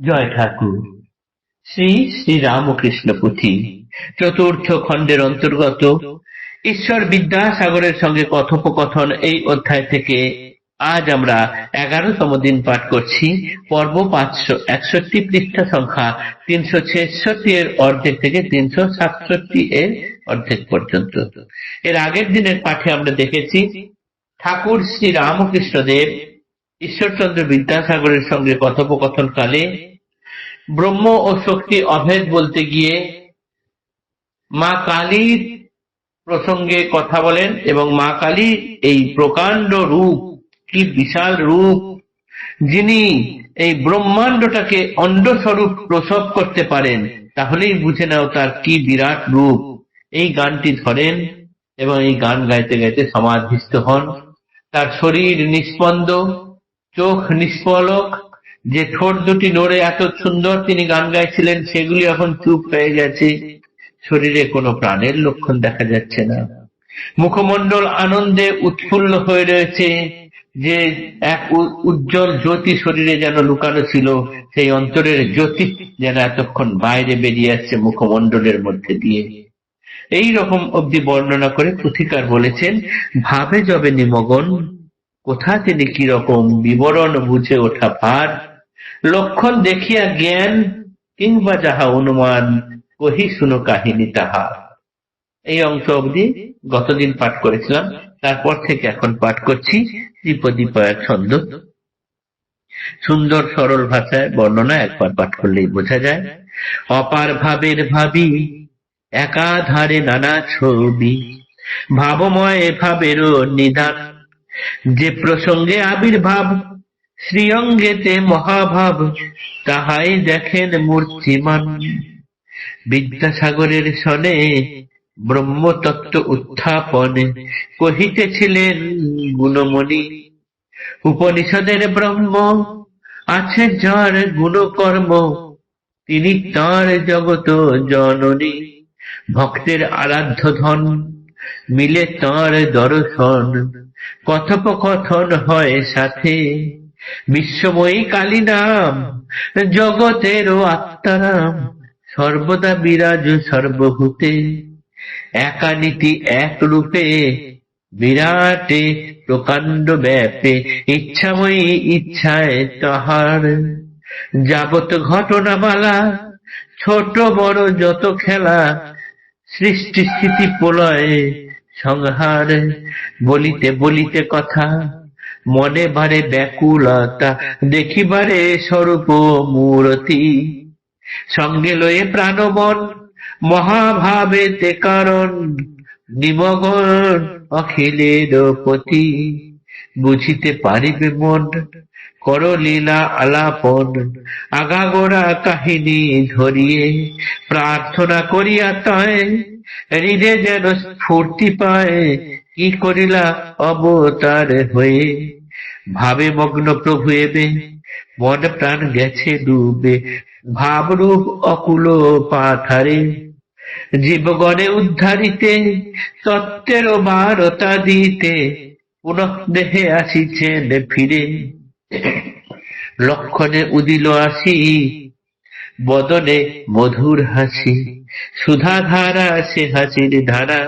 জয় ঠাকুর। শ্রী শ্রী রামকৃষ্ণ পুঁথি, চতুর্থ খণ্ডের অন্তর্গত। ঈশ্বর বিদ্যাসাগরের সঙ্গে কথোপকথন এই অধ্যায় থেকে আজ আমরা এগারোতম দিন পাঠ করছি। পর্ব পাঁচশো একষট্টি পৃষ্ঠা সংখ্যা তিনশো ছেষট্টি এর অর্ধেক থেকে তিনশো সাতষট্টি এর অর্ধেক পর্যন্ত। এর আগের দিনের পাঠে আমরা দেখেছি, ঠাকুর শ্রী রামকৃষ্ণদেব ঈশ্বরচন্দ্র বিদ্যাসাগরের সঙ্গে কথোপকথন কালে ব্রহ্ম ও শক্তি অভেদ বলতে গিয়ে মা কালীর প্রসঙ্গে কথা বলেন এবং মা কালী এই প্রকাণ্ড রূপ, কি বিশাল রূপ, যিনি এই ব্রহ্মাণ্ডটাকে অন্ডস্বরূপ প্রসব করতে পারেন, তাহলেই বুঝে নাও তার কি বিরাট রূপ। এই গানটি ধরেন এবং এই গান গাইতে গাইতে সমাধিস্থ হন। তার শরীর নিস্পন্দ চোখ নিষ্পলক যে ঠোঁট দুটি নড়ে এত সুন্দর তিনি গান গাইছিলেন, সেগুলি এখন চুপ হয়ে গেছে। শরীরে কোনো প্রাণের লক্ষণ দেখা যাচ্ছে না। মুখমণ্ডল আনন্দে উৎফুল্ল হয়ে রয়েছে, যে এক উজ্জ্বল জ্যোতি শরীরে যেন লুকানো ছিল, সেই অন্তরের জ্যোতি যেন এতক্ষণ বাইরে বেরিয়ে আসছে মুখমণ্ডলের মধ্যে দিয়ে। এই রকম অবধি বর্ণনা করে পুথিকার বলেছেন, ভাবে যবে নিমগন কোথা তিনি কি রকম বিবরণ বুঝে ওঠা পার লক্ষণ দেখিয়া জ্ঞান, কিংবা যাহা অনুমান, কহি শুনো কাহিনী তাহা। এই অংশ অবধি গতদিন পাঠ করেছিলাম, তারপর থেকে এখন পাঠ করছি দ্বিপদীপয়ের ছন্দ। সুন্দর সরল ভাষায় বর্ণনা একবার পাঠ করলেই বোঝা যায়। অপার ভাবের ভাবি, একাধারে নানা ছবি, ভাবময় ভাবেরও নিদান। যে প্রসঙ্গে আবির্ভাব, শ্রীঅঙ্গেতে মহাভাব, তাহাই দেখেন মূর্তিমান। বিদ্যাসাগরের সনে ব্রহ্মতত্ত্ব উত্থাপনে কহিতেছিলেন গুণমণি, উপনিষদের ব্রহ্ম আছে যার গুণকর্ম, তিনি তার জগত জননী। ভক্তের আরাধ্য ধন মিলে তার দর্শন। কথোপকথন হয় সাথে। বিশ্বময়ী কালী নাম জগতেরও আত্মারাম, সর্বদা বিরাজ সর্বভূতে। একা নীতি এক রূপে, বিরাটে প্রকাণ্ড ব্যাপে, ইচ্ছাময়ী ইচ্ছায় তাহার। যাবত ঘটনামালা, ছোট বড় যত খেলা সৃষ্টি স্থিতি প্রলয় সংহার, বলিতে বলিতে কথা, মনে বারে ব্যাকুলতা, দেখিবারে স্বরূপ মূরতি। সঙ্গে লয়ে প্রাণমন মহাভাবেতে কারণ, নিমগন অখিলের পতি বুঝিতে পারিবে মন কর লীলা আলাপন, আগাগোড়া কাহিনী ধরিয়ে, প্রার্থনা করিয়া তয় হৃদে যেন স্ফূর্তি পায়, কি করিলা অবতার হয়ে? ভাবে মগ্ন প্রভু এবে, মন প্রাণ গেছে ডুবে। ভাবরূপ অকুল পাথারে, জীবগণে উদ্ধারিতে তত্ত্বের বারতা দিতে, পুনঃ দেহে আসিছেন ফিরে। লক্ষণে উদিল আসি, বদনে মধুর হাসি। সুধা ধারা সে হাসির ধারা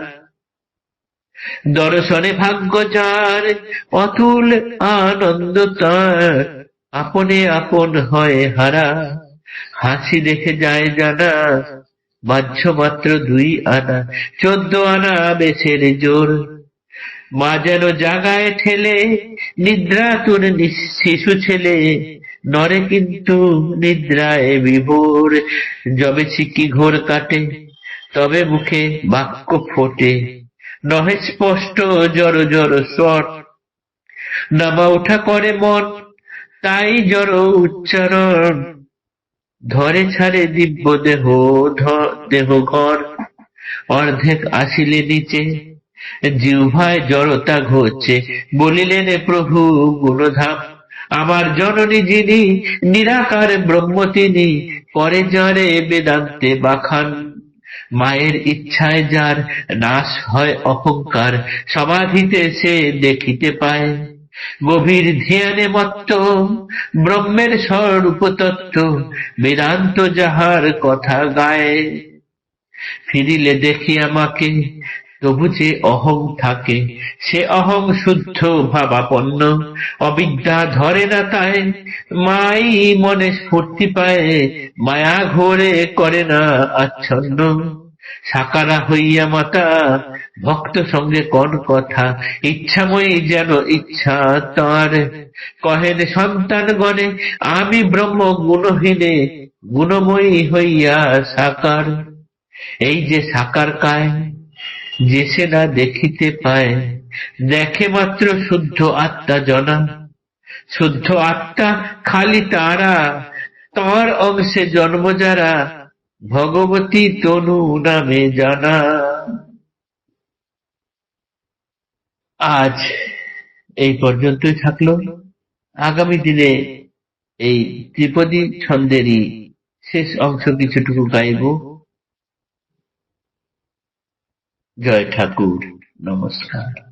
দর্শনে ভাগ্য যার, অতুল আনন্দ তার, আপনে আপন হয় হারা। হাসি দেখে যায় জানা বাহ্য মাত্র দুই আনা, চোদ্দ আনা বেশের জোর। মা যেন জাগায় ঠেলে, নিদ্রা তোর শিশু ছেলে নরে কিন্তু নিদ্রায় বিভোর, যবে চিকি ঘোর কাটে, তবে মুখে বাক্য ফোটে। নহে স্পষ্ট জড় জড় স্বর, নামা ওঠা করে মন, তাই জড় উচ্চারণ। ধরে ছাড়ে দিব্য দেহ দেহ ঘর, অর্ধেক আসিলে নিচে, জিহ্বায় জড়তা ঘটছে বলিলেন প্রভু গুণধাম। আমার জননী যিনি, নিরাকার ব্রহ্ম তিনি করে জরে বেদান্তে বাখান। মায়ের ইচ্ছায় যার নাশ হয় অহংকার, সমাধিতে সে দেখিতে পায়। গভীর ধ্যানে মত্ত, ব্রহ্মের স্বরূপ তত্ত্ব বেদান্ত যাহার কথা গায়। ফিরিলে দেখি আমাকে তবু যে অহং থাকে, সে অহং শুদ্ধ ভাবাপন্ন। অবিদ্যা ধরে না তাই, মাই মনে স্ফূর্তি পায়, মায়া ঘোরে করে না আচ্ছন্ন। সাকারা হইয়া মাতা, ভক্ত সঙ্গে কোন কথা? ইচ্ছাময়ী যেন ইচ্ছা তার। কহেন সন্তান গণে, আমি ব্রহ্ম গুণহীনে, গুণময়ী হইয়া সাকার। এই যে সাকার কায় যে সে না দেখিতে পায়, দেখে মাত্র শুদ্ধ আত্মা জনা। শুদ্ধ আত্মা খালি তারা, তার অংশে জন্ম যারা, ভগবতী তনু নামে জানা। আজ এই পর্যন্তই থাকল। আগামী দিনে এই ত্রিপদী ছন্দেরই শেষ অংশ কিছুটুকু গাইব। জয় ঠাকুর নমস্কার।